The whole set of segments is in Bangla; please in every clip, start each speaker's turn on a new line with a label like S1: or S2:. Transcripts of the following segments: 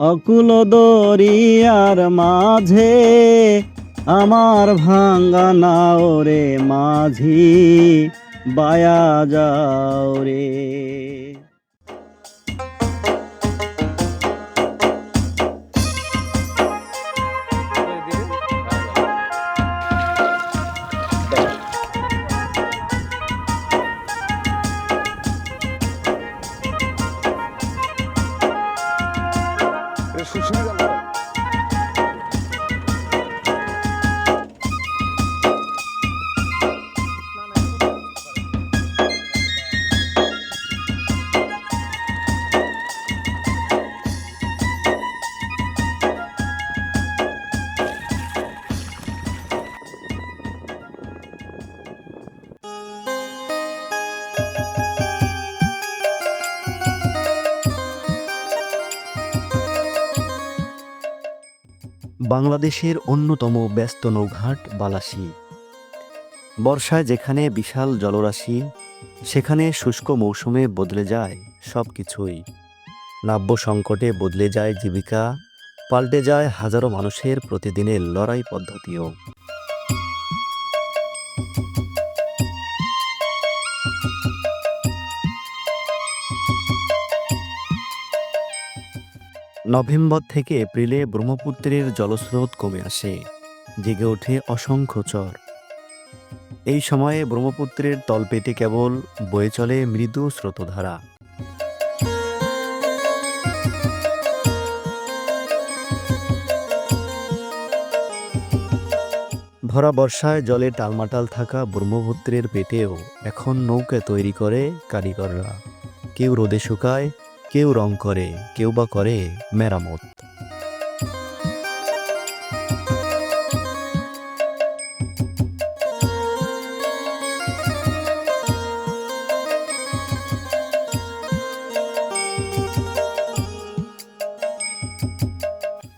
S1: অকুল দরিয়ার মাঝে আমার ভাঙ্গা নাও রে মাঝি বায়া যাও রে।
S2: শুশুনি গেল
S3: বাংলাদেশের অন্যতম ব্যস্ত নৌঘাট বালাসী। বর্ষায় যেখানে বিশাল জলরাশি, সেখানে শুষ্ক মৌসুমে বদলে যায় সব কিছুই নাব্য সংকটে বদলে যায় জীবিকা, পাল্টে যায় হাজারো মানুষের প্রতিদিনের লড়াই পদ্ধতিও। নভেম্বর থেকে এপ্রিলে ব্রহ্মপুত্রের জলস্রোত কমে আসে, জেগে ওঠে অসংখ্য চর। এই সময়ে ব্রহ্মপুত্রের তলপেটে কেবল বয়ে চলে মৃদু স্রোতধারা। ভরা বর্ষায় জলে টালমাটাল থাকা ব্রহ্মপুত্রের পেটেও এখন নৌকা তৈরি করে কারিগররা। কেউ রোদে শুকায় কেউ রং করে, কেউ বা করে মেরামত।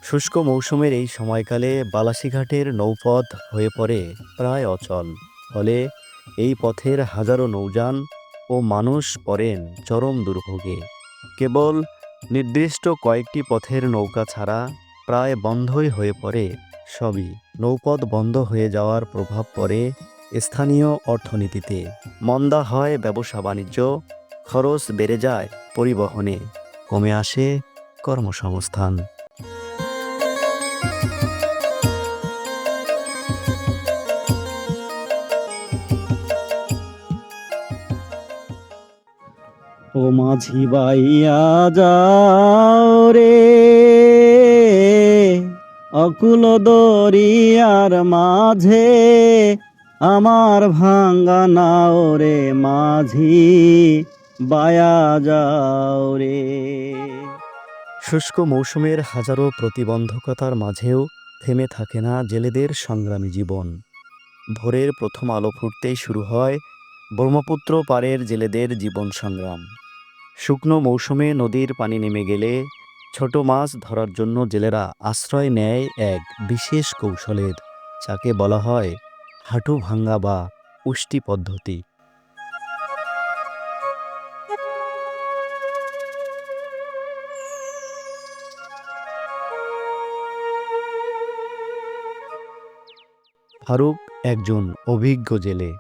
S3: শুষ্ক মৌসুমের এই সময়কালে বালাসীঘাটের নৌপথ হয়ে পড়ে প্রায় অচল। ফলে এই পথের হাজারো নৌযান ও মানুষ পড়েন চরম দুর্ভোগে। কেবল নির্দিষ্ট কয়েকটি পথের নৌকা ছাড়া প্রায় বন্ধই হয়ে পড়ে সবই। নৌপথ বন্ধ হয়ে যাওয়ার প্রভাব পড়ে স্থানীয় অর্থনীতিতে। মন্দা হয় ব্যবসা বাণিজ্য, খরচ বেড়ে যায় পরিবহনে। কমে আসে কর্মসংস্থান।
S1: ও মাঝি বাইয়া যাও রে। অকুল দরিয়ার মাঝে আমার ভাঙ্গা নাও রে মাঝি, বায়া যাও রে।
S3: শুষ্ক মৌসুমের হাজারো প্রতিবন্ধকতার মাঝেও থেমে থাকে না জেলেদের সংগ্রামী জীবন। ভোরের প্রথম আলো ফুটতেই শুরু হয় ব্রহ্মপুত্র পাড়ের জেলেদের জীবন সংগ্রাম। শুকনো মৌসুমে নদীর পানি নেমে গেলে ছোট মাছ ধরার জন্য জেলেরা আশ্রয় নেয় এক বিশেষ কৌশলের, যাকে বলা হয় হাঁটু ভাঙ্গা বা পুষ্টি পদ্ধতি। ফারুক একজন অভিজ্ঞ জেলে।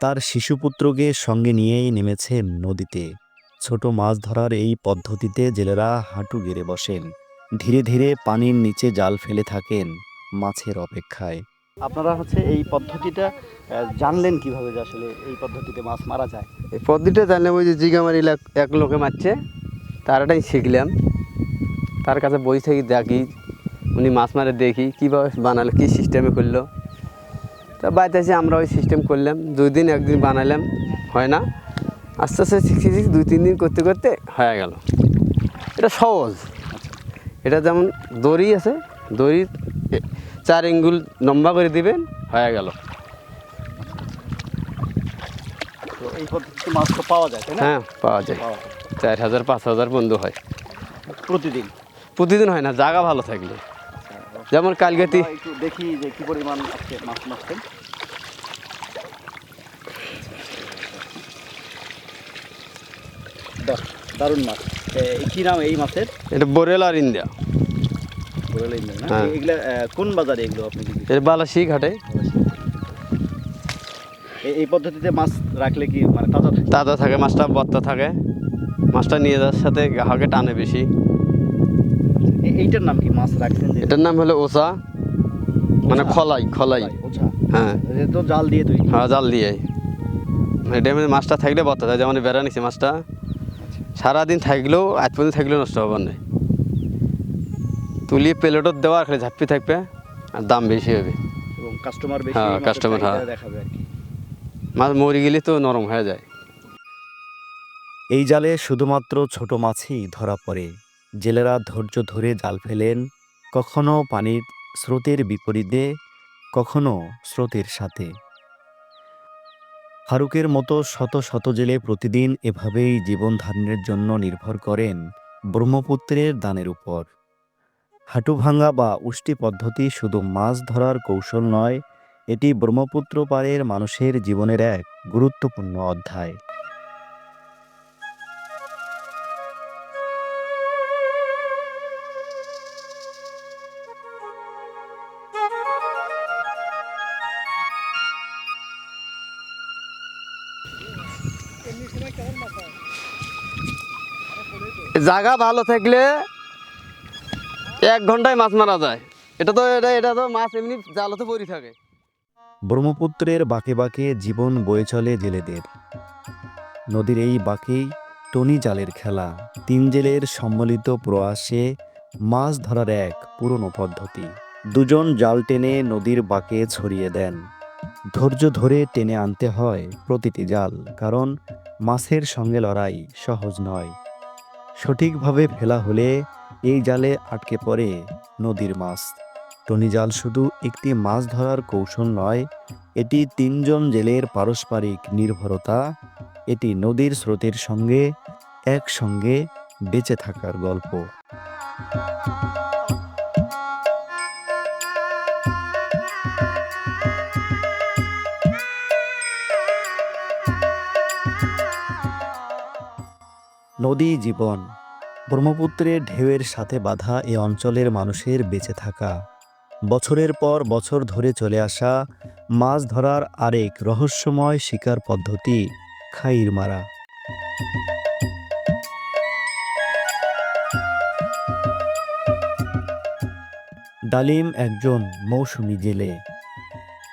S3: তার শিশুপুত্রকে সঙ্গে নিয়েই নেমেছেন নদীতে। ছোট মাছ ধরার এই পদ্ধতিতে জেলেরা হাঁটু গেড়ে বসেন। ধীরে ধীরে পানির নিচে জাল ফেলে থাকেন মাছের অপেক্ষায়।
S1: আপনারা হচ্ছে এই পদ্ধতিটা জানলেন কীভাবে যে আসলে এই পদ্ধতিতে মাছ মারা যায়?
S4: এই পদ্ধতিটা জানলাম ওই যে জিগামারি এক লোকে মারছে তারটাই শিখলাম তার কাছে বই থেকে দেখি উনি মাছ মারে দেখি কীভাবে বানালো কী সিস্টেমে করল। তা বাড়িতে এসে আমরা ওই সিস্টেম করলাম দুই দিন একদিন বানালাম হয় না। আস্তে আস্তে শিখছি শিখছি দুই তিন দিন করতে করতে হয়ে গেল। এটা সহজ। এটা যেমন দড়ি আছে দড়ি চার ইঙ্গুল লম্বা করে দিবেন হয়ে গেল।
S1: এই পদ্ধতিতে মাছ তো পাওয়া যায়
S4: হ্যাঁ পাওয়া যায়। চার হাজার পাঁচ হাজার বন্ধু হয়।
S1: প্রতিদিন?
S4: প্রতিদিন হয় না জায়গা ভালো থাকলে। যেমন কালকেতি
S1: আমরা একটু দেখি যে কি পরিমাণ মাছ মারছেন। দারুণ মাছ। কি নাম এই মাছের?
S4: এটা বোরেল আর ইন্ডিয়া।
S1: কোরাল ইন্ডিয়া না?
S4: হ্যাঁ।
S1: এগুলা কোন বাজারে এগুলো আপনি
S4: এটা বালাসি ঘাটে।
S1: এই পদ্ধতিতে মাছ রাখলে কি মানে তাজা থাকে?
S4: তাজা থাকে মাছটা বত্তা থাকে। মাছটা নিয়ে যাওয়ার সাথে গ্রাহকে টানে বেশি।
S1: এইটার নাম কি মাছ রাখছেন
S4: এটার নাম হলো ওসা মানে? খলাই খলাই। হ্যাঁ।
S1: তো জাল দিয়ে তৈরি।
S4: হ্যাঁ জাল দিয়ে। এটা মাছটা থাকলে বত্তা থাকে যেমন বেড়া নিচ্ছে মাছটা। সারাদিন থাকলেও আজ পর্যন্ত থাকলেও নষ্ট হবার নেই তুলিয়ে প্লেটত দেওয়া খালি ঝাপ্পি থাকবে আর দাম বেশি হবে।
S1: এবং কাস্টমার বেশি
S4: হ্যাঁ,
S1: চাহিদা
S4: হ্যাঁ।
S1: দেখাবে আর কি।
S4: মাছ মরে গেলে তো নরম হয়ে যায়।
S3: এই জালে শুধুমাত্র ছোট মাছই ধরা পড়ে। জেলেরা ধৈর্য ধরে জাল ফেলেন কখনো পানির স্রোতের বিপরীতে কখনো স্রোতের সাথে। ফারুকের মতো শত শত জেলে প্রতিদিন এভাবেই জীবন ধারণের জন্য নির্ভর করেন ব্রহ্মপুত্রের দানের উপর। হাঁটুভাঙ্গা বা উষ্টি পদ্ধতি শুধু মাছ ধরার কৌশল নয়, এটি ব্রহ্মপুত্র পারের মানুষের জীবনের এক গুরুত্বপূর্ণ অধ্যায়।
S4: জায়গা ভালো থাকলে এক ঘন্টায় মাছ মারা যায়। এটা তো এটা এটা তো মাছ এমনি জালতে পড়ি থাকে।
S3: ব্রহ্মপুত্রের বাঁকে বাঁকে জীবন বয়ে চলে জেলেদের। নদীর এই বাঁকেই টনি জালের খেলা। তিন জেলের সম্মিলিত প্রয়াসে মাছ ধরার এক পুরনো পদ্ধতি। দুজন জাল টেনে নদীর বাঁকে ছড়িয়ে দেন। ধৈর্য ধরে টেনে আনতে হয় প্রতিটি জাল, কারণ মাছের সঙ্গে লড়াই সহজ নয়। সঠিকভাবে ফেলা হলে এই জালে আটকে পড়ে নদীর মাছ। টনি জাল শুধু একটি মাছ ধরার কৌশল নয়, এটি তিনজন জেলের পারস্পরিক নির্ভরতা, এটি নদীর স্রোতের সঙ্গে, একসঙ্গে বেঁচে থাকার গল্প। নদী জীবন। ব্রহ্মপুত্রের ঢেউয়ের সাথে বাঁধা এ অঞ্চলের মানুষের বেঁচে থাকা। বছরের পর বছর ধরে চলে আসা মাছ ধরার আরেক রহস্যময় শিকার পদ্ধতি, খাইর মারা। ডালিম একজন মৌসুমি জেলে।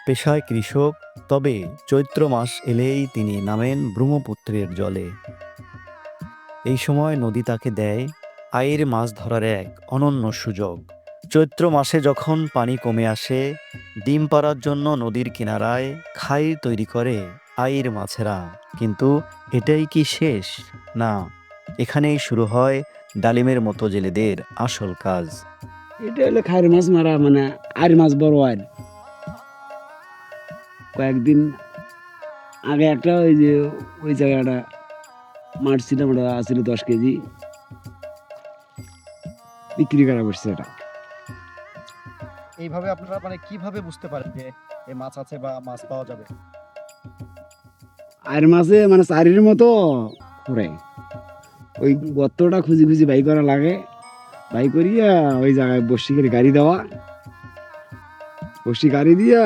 S3: পেশায় কৃষক, তবে চৈত্র মাস এলেই তিনি নামেন ব্রহ্মপুত্রের জলে। এই সময় নদী তাকে দেয় আয়ের মাছ ধরার এক অনন্য সুযোগ। চৈত্র মাসে যখন পানি কমে আসে, ডিম পাড়ার জন্য নদীর কিনারায় খাই তৈরি করে আইর মাছেরা। কিন্তু এটাই কি শেষ? না, এখানেই শুরু হয় ডালিমের মতো জেলেদের আসল কাজ।
S2: এটা হলো খায়ের মাছ মারা মানে আর মাছ বড় আর কয়েকদিন আগে একটা ওই যে, ওই জায়গাটা মারছিলাম ওটা আসছিল দশ কেজি। বিক্রি করা পড়ছে এটা।
S1: এইভাবে আপনারা মানে কীভাবে বুঝতে পারেন যে এই মাছ আছে বা মাছ পাওয়া যাবে?
S2: আর মাছে মানে চারির মতো করে। ওই গর্তটা খুঁজি খুঁজি বাই করা লাগে। বাই করিয়া ওই জায়গায় বসি করে গাড়ি দেওয়া। বসি গাড়ি দিয়া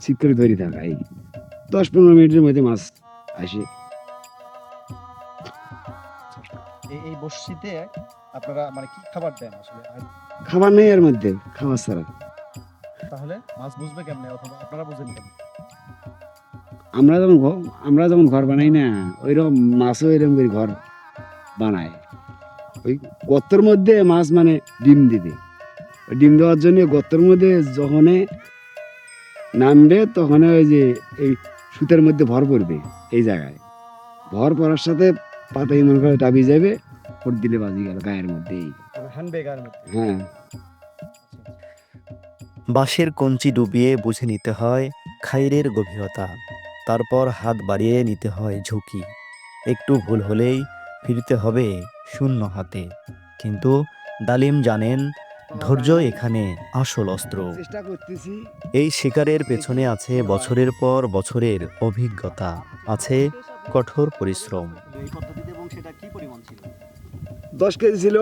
S2: ঠিক করে ধরি থাকা এই দশ পনেরো মিনিটের মধ্যে মাছ আসে।
S1: এই এই বর্ষিতে আপনারা মানে কি খাবার দেন আসলে?
S2: খাবার নেই এর মধ্যে খাবার ছাড়া।
S1: তাহলে মাছ বুঝবে কেমনে অথবা আপনারা বুঝেন কেমনে?
S2: আমরা যখন ঘ- আমরা যখন ঘর বানাই না ওই রকম মাছও এরকম করে ঘর বানায়। ওই গর্তর মধ্যে মাছ মানে ডিম দিবে ওই ডিম দেওয়ার জন্য গর্তর মধ্যে যখনে নামবে তখন ওই যে এই সুতের মধ্যে ভর পড়বে এই জায়গায়। ভর পড়ার সাথে পাতাই মনে করে ডাবি যাবে ফোট দিলে বাজি গেল গায়ের মধ্যেই।
S1: মধ্যে
S2: হ্যাঁ।
S3: বাঁশের কঞ্চি ডুবিয়ে বুঝে নিতে হয় খাইরের গভীরতা তারপর হাত বাড়িয়ে নিতে হয় ঝুঁকি। একটু ভুল হলেই ফিরতে হবে শূন্য হাতে। কিন্তু ডালিম জানেন ধৈর্য এখানে আসল অস্ত্র। এই শিকারের পেছনে আছে বছরের পর বছরের অভিজ্ঞতা আছে কঠোর পরিশ্রম।
S2: দশ কেজি ছিল।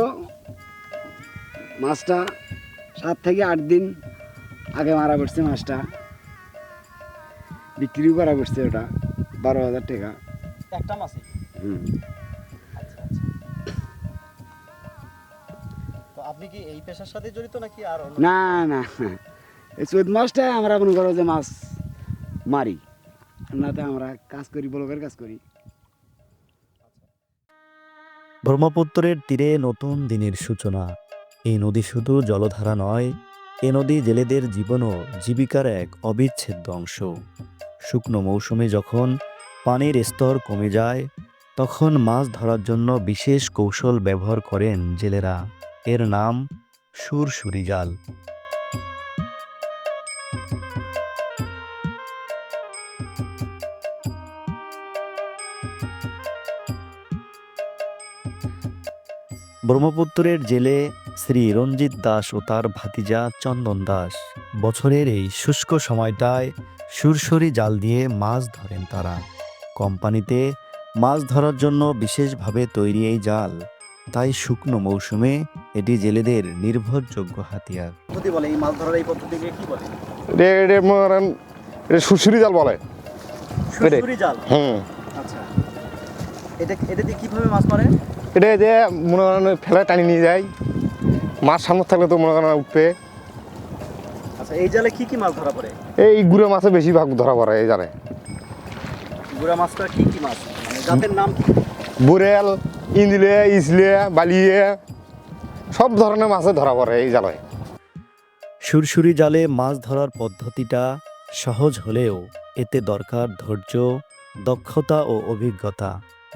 S2: মাছটা সাত থেকে আট দিন আগে মারা পড়ছে মাছটা। বিক্রিও করা পড়ছে ওটা বারো হাজার টাকা।
S1: একটা মাছই?
S2: হুম।
S1: তো আপনি কি এই পেশার সাথে জড়িত নাকি আর
S2: না না। এই চৈত মাছটা আমরা মনে করো যে মাছ মারি। নাতে আমরা কাজ করি ব্লকের কাজ করি।
S3: ব্রহ্মপুত্রের তীরে নতুন দিনের সূচনা। এই নদী শুধু জলধারা নয়, এ নদী জেলেদের জীবনও জীবিকার এক অবিচ্ছেদ্য অংশ। শুকনো মৌসুমে যখন পানির স্তর কমে যায়, তখন মাছ ধরার জন্য বিশেষ কৌশল ব্যবহার করেন জেলেরা। এর নাম সুরসুরি জাল। ব্রহ্মপুত্রের জেলে শ্রী রঞ্জিত দাস ও তার ভাতিজা চন্দন দাস। বছরের এই শুষ্ক সময়টায় সুরসরি জাল দিয়ে মাছ ধরেন তারা। কোম্পানিতে মাছ ধরার জন্য বিশেষভাবে তৈরি এই জাল। তাই শুকনো মৌসুমে এটি জেলেদের নির্ভরযোগ্য হাতিয়ার।
S1: পদ্ধতি বলে এই মাছ ধরার এই পদ্ধতিকে কি বলে?
S5: এটা জাল বলে।
S1: সুরসুরি জাল?
S5: হুম।
S1: আচ্ছা। এটা এটা দিয়ে কীভাবে মাছ মারে
S5: এটা যে মনে করেন ফেলে টানি নিয়ে যায়। মাছ সামনে থাকলে তো মনে করেন উঠবে।
S1: আচ্ছা এই জালে কি কি মাছ ধরা পড়ে?
S5: এই গুড়ে মাছে বেশিরভাগ ধরা পড়ে এই জালে।
S1: গুড়া মাছটা কি কি মাছ? মানে জাতের নাম কি?
S5: বুরেল ইন্দিলে ইসলে বালিয়ে সব ধরনের মাছে ধরা পড়ে এই জালে।
S3: সুরসুরি জালে মাছ ধরার পদ্ধতিটা সহজ হলেও এতে দরকার ধৈর্য দক্ষতা ও অভিজ্ঞতা।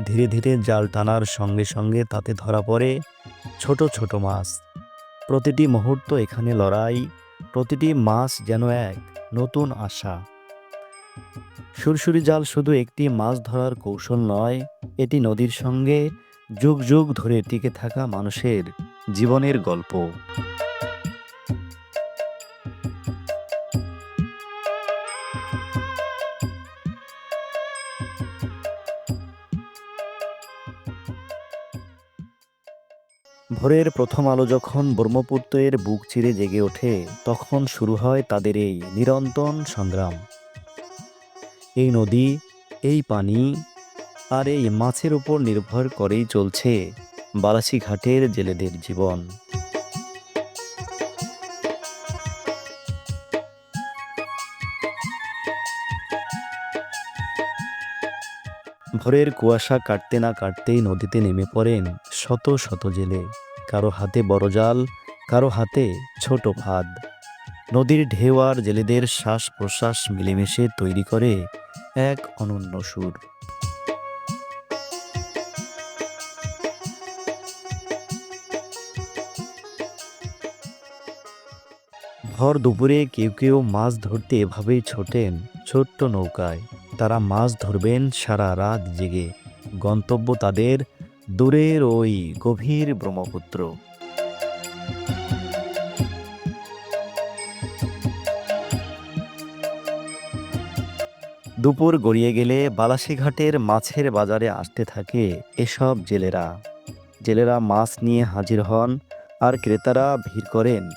S3: ধীরে ধীরে জাল টানার সঙ্গে সঙ্গে তাতে ধরা পড়ে ছোট ছোট মাছ। প্রতিটি মুহূর্ত এখানে লড়াই, প্রতিটি মাছ যেন এক নতুন আশা। সুরসুরি জাল শুধু একটি মাছ ধরার কৌশল নয়, এটি নদীর সঙ্গে যুগ যুগ ধরে টিকে থাকা মানুষের জীবনের গল্প। ভোরের প্রথম আলো যখন ব্রহ্মপুত্রের বুক চিরে জেগে ওঠে, তখন শুরু হয় তাদের এই নিরন্তন সংগ্রাম। এই নদী, এই পানি আর এই মাছের উপর নির্ভর করেই চলছে বালাসীঘাটের জেলেদের জীবন। ভোরের কুয়াশা কাটতে না কাটতেই নদীতে নেমে পড়েন শত শত জেলে। কারও হাতে বড় জাল, কারও হাতে ছোট ফাঁদ। নদীর ঢেউ আর জেলেদের শ্বাস প্রশ্বাস মিলেমিশে তৈরি করে এক অনন্য সুর। ভর দুপুরে কেউ কেউ মাছ ধরতে এভাবেই ছোটেন ছোট্ট নৌকায়। তারা মাছ ধরবেন সারা রাত জেগে। গন্তব্য তাদের দূরের ওই গভীর ব্রহ্মপুত্র। দুপুর গড়িয়ে গেলে বালাসীঘাটের মাছের বাজারে আসতে থাকে এসব জেলেরা। জেলেরা মাছ নিয়ে হাজির হন আর ক্রেতারা ভিড় করেন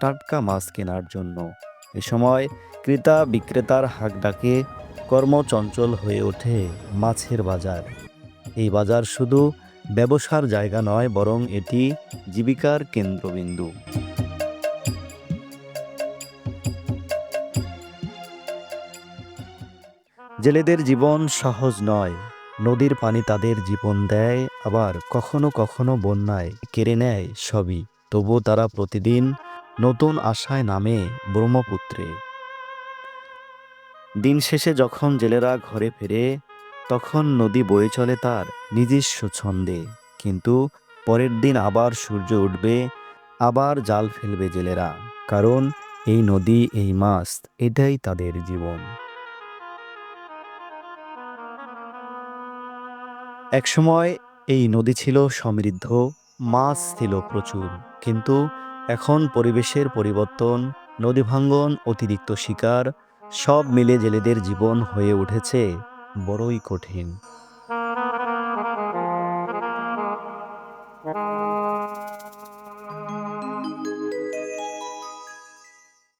S3: টাটকা মাছ কেনার জন্য। এ সময় ক্রেতা বিক্রেতার হাক ডাকে, কর্মচঞ্চল হয়ে ওঠে মাছের বাজার। এই বাজার শুধু ব্যবসার জায়গা নয়, বরং এটি জীবিকার কেন্দ্রবিন্দু। জেলেদের জীবন সহজ নয়। নদীর পানি তাদের জীবন দেয়, আবার কখনো কখনো বন্যায় কেড়ে নেয় সবই। তবুও তারা প্রতিদিন নতুন আশায় নামে ব্রহ্মপুত্রে। দিন শেষে যখন জেলেরা ঘরে ফেরে তখন নদী বয়ে চলে তার নিজস্ব ছন্দে। কিন্তু পরের দিন আবার সূর্য উঠবে, আবার জাল ফেলবে জেলেরা, কারণ এই নদী, এই মাছ, এটাই তাদের জীবন। একসময় এই নদী ছিল সমৃদ্ধ, মাছ ছিল প্রচুর, কিন্তু এখন পরিবেশের পরিবর্তন, নদী ভাঙ্গন, অতিরিক্ত শিকার, সব মিলে জেলেদের জীবন হয়ে উঠেছে। বড়ই কঠিন।